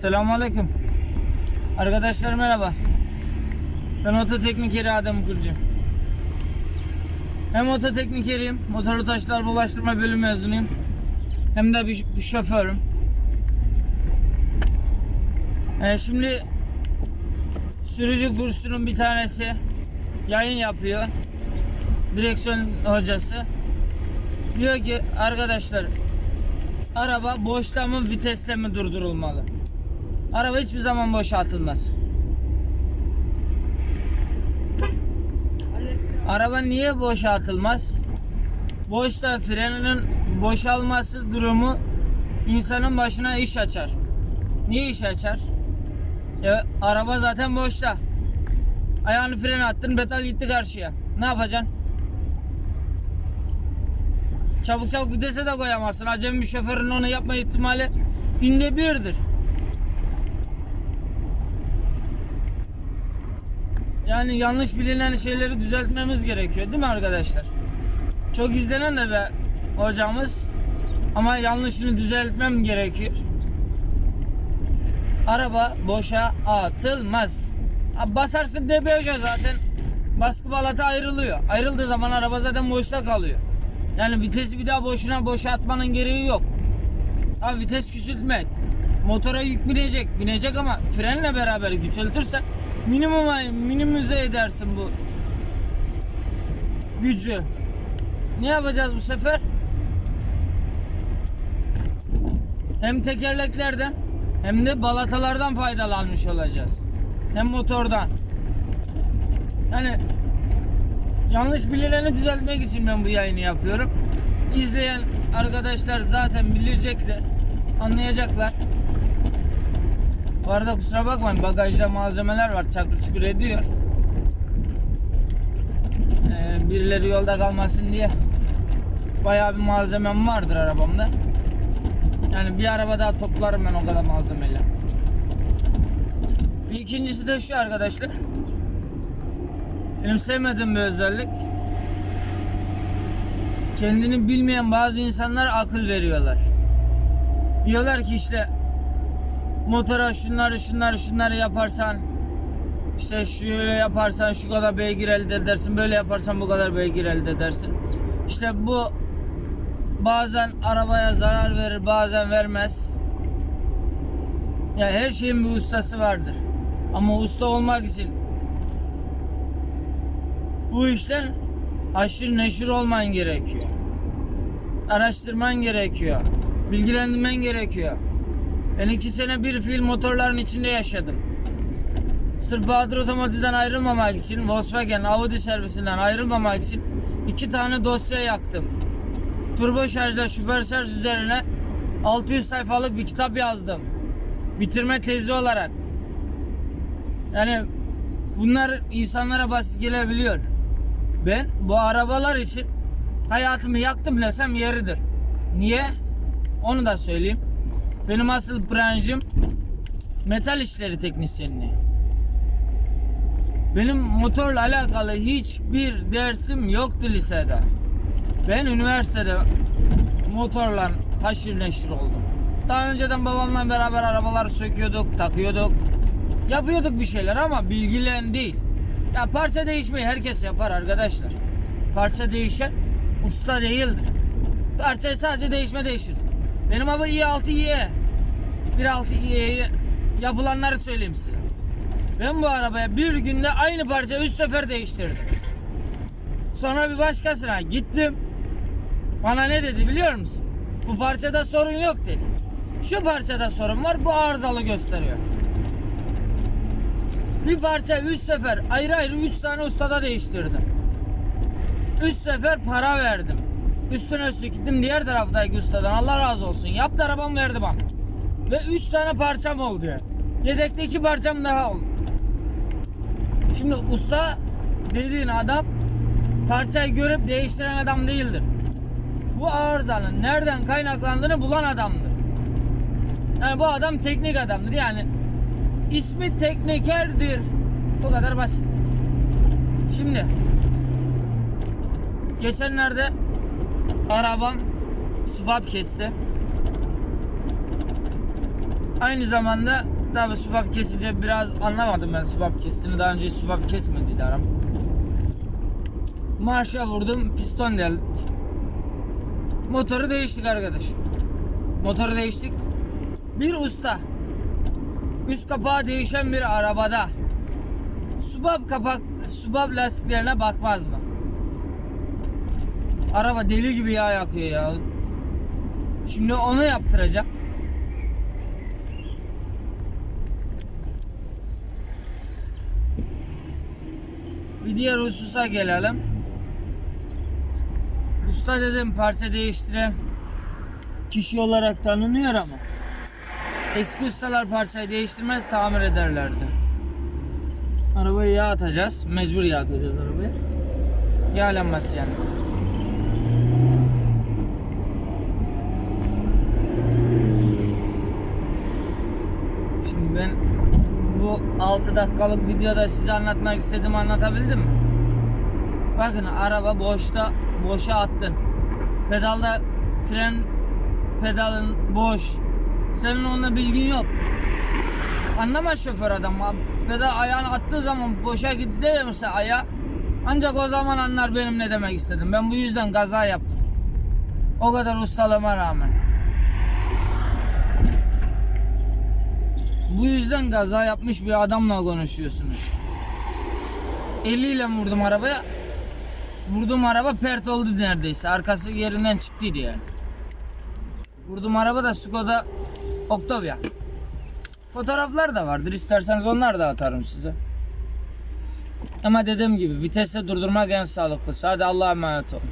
Selamünaleyküm. Arkadaşlar merhaba. Ben ototeknikeri Adem Kulcu. Hem ototeknikeriyim, motorlu taşlar bulaştırma bölümü mezunuyum. Hem de bir, bir şoförüm. Ee, şimdi sürücü kursunun bir tanesi yayın yapıyor. Direksiyon hocası. Diyor ki arkadaşlar araba boşta mı viteste mi durdurulmalı? Araba hiçbir zaman boşa atılmaz. Araba niye boşa atılmaz? Boşta frenin boşalması durumu insanın başına iş açar. Niye iş açar? Ya, araba zaten boşta. Ayağını frene attın, metal gitti karşıya. Ne yapacaksın? Çabuk çabuk vitese de koyamazsın. Acemi bir şoförün onu yapma ihtimali binde birdir. Yani yanlış bilinen şeyleri düzeltmemiz gerekiyor değil mi arkadaşlar? Çok izlenen de be hocamız ama yanlışını düzeltmem gerekiyor. Araba boşa atılmaz. Ha, Basarsın debriyaja zaten baskı balata ayrılıyor. Ayrıldığı zaman araba zaten boşta kalıyor. Yani vitesi bir daha boşuna boşa atmanın gereği yok. Ha vites küçültmek. Motora yük binecek. Binecek ama frenle beraber küçültürsen minimuma minimize edersin bu gücü. Ne yapacağız bu sefer? Hem tekerleklerden hem de balatalardan faydalanmış olacağız. Hem motordan. Yani yanlış bilileni düzeltmek için ben bu yayını yapıyorum. İzleyen arkadaşlar zaten bilecekler, anlayacaklar. Bu arada kusura bakmayın bagajda malzemeler var çakır çukur ediyor. Ee, birileri yolda kalmasın diye bayağı bir malzemem vardır arabamda. Yani bir araba daha toplarım ben o kadar malzemeyle. Bir ikincisi de şu arkadaşlar. Benim sevmediğim bir özellik. Kendini bilmeyen bazı insanlar akıl veriyorlar. Diyorlar ki işte motora şunları şunları şunları yaparsan işte şöyle yaparsan şu kadar beygir elde edersin böyle yaparsan bu kadar beygir elde edersin. İşte bu bazen arabaya zarar verir bazen vermez. Ya her şeyin bir ustası vardır. Ama usta olmak için bu işten aşırı neşir olman gerekiyor. Araştırman gerekiyor. Bilgilendirmen gerekiyor. Ben iki sene bir fil motorların içinde yaşadım. Sırf Bahadır Otomotiv'den ayrılmamak için, Volkswagen Audi servisinden ayrılmamak için iki tane dosya yaktım. Turbo şarjla süper şarj üzerine 600 sayfalık bir kitap yazdım. Bitirme tezi olarak. Yani bunlar insanlara basit gelebiliyor. Ben bu arabalar için hayatımı yaktım desem yeridir. Niye? Onu da söyleyeyim. Benim asıl branşım metal işleri teknisyenliği. Benim motorla alakalı hiçbir dersim yoktu lisede. Ben üniversitede motorla haşır neşir oldum. Daha önceden babamla beraber arabaları söküyorduk, takıyorduk. Yapıyorduk bir şeyler ama bilgilen değil. Ya parça değişmeyi herkes yapar arkadaşlar. Parça değişen usta değildir. Parça sadece değişme değişir. Benim abi i6 i 1.6 i'yi yapılanları söyleyeyim size. Ben bu arabaya bir günde aynı parça 3 sefer değiştirdim. Sonra bir başkasına gittim. Bana ne dedi biliyor musun? Bu parçada sorun yok dedi. Şu parçada sorun var bu arızalı gösteriyor. Bir parça 3 sefer ayrı ayrı 3 tane ustada değiştirdim. 3 sefer para verdim. Üstüne üstlük gittim diğer taraftaki ustadan Allah razı olsun. Yaptı arabam verdi bana. Ve 3 tane parçam oldu. Yedekte 2 parçam daha oldu. Şimdi usta dediğin adam parçayı görüp değiştiren adam değildir. Bu arızanın nereden kaynaklandığını bulan adamdır. Yani bu adam teknik adamdır. Yani ismi teknikerdir. Bu kadar basit. Şimdi geçenlerde arabam subap kesti. Aynı zamanda tabi subap kesince biraz anlamadım ben subap kestiğini. Daha önce subap kesmediydi aram. Marşa vurdum, piston deldik. Motoru değiştik arkadaş. Motoru değiştik. Bir usta. Üst kapağı değişen bir arabada. Subap kapak, subap lastiklerine bakmaz mı? Araba deli gibi yağ yakıyor ya. Şimdi onu yaptıracağım. Bir diğer hususa gelelim. Usta dedim parça değiştiren kişi olarak tanınıyor ama eski ustalar parçayı değiştirmez tamir ederlerdi. Arabayı yağ atacağız. Mecbur yağ atacağız arabayı. Yağlanması yani. Şimdi ben bu 6 dakikalık videoda size anlatmak istediğimi anlatabildim mi? Bakın araba boşta boşa attın. Pedalda fren pedalın boş. Senin onunla bilgin yok. Anlamaz şoför adam. Pedal ayağını attığı zaman boşa gitti mesela ayağı. Ancak o zaman anlar benim ne demek istedim. Ben bu yüzden kaza yaptım. O kadar ustalığıma rağmen. Bu yüzden kaza yapmış bir adamla konuşuyorsunuz. Eliyle vurdum arabaya. Vurdum araba pert oldu neredeyse. Arkası yerinden çıktıydı yani. Vurdum araba da Skoda Octavia. Fotoğraflar da vardır. İsterseniz onlar da atarım size. Ama dediğim gibi viteste durdurmak en sağlıklısı. Hadi Allah'a emanet olun.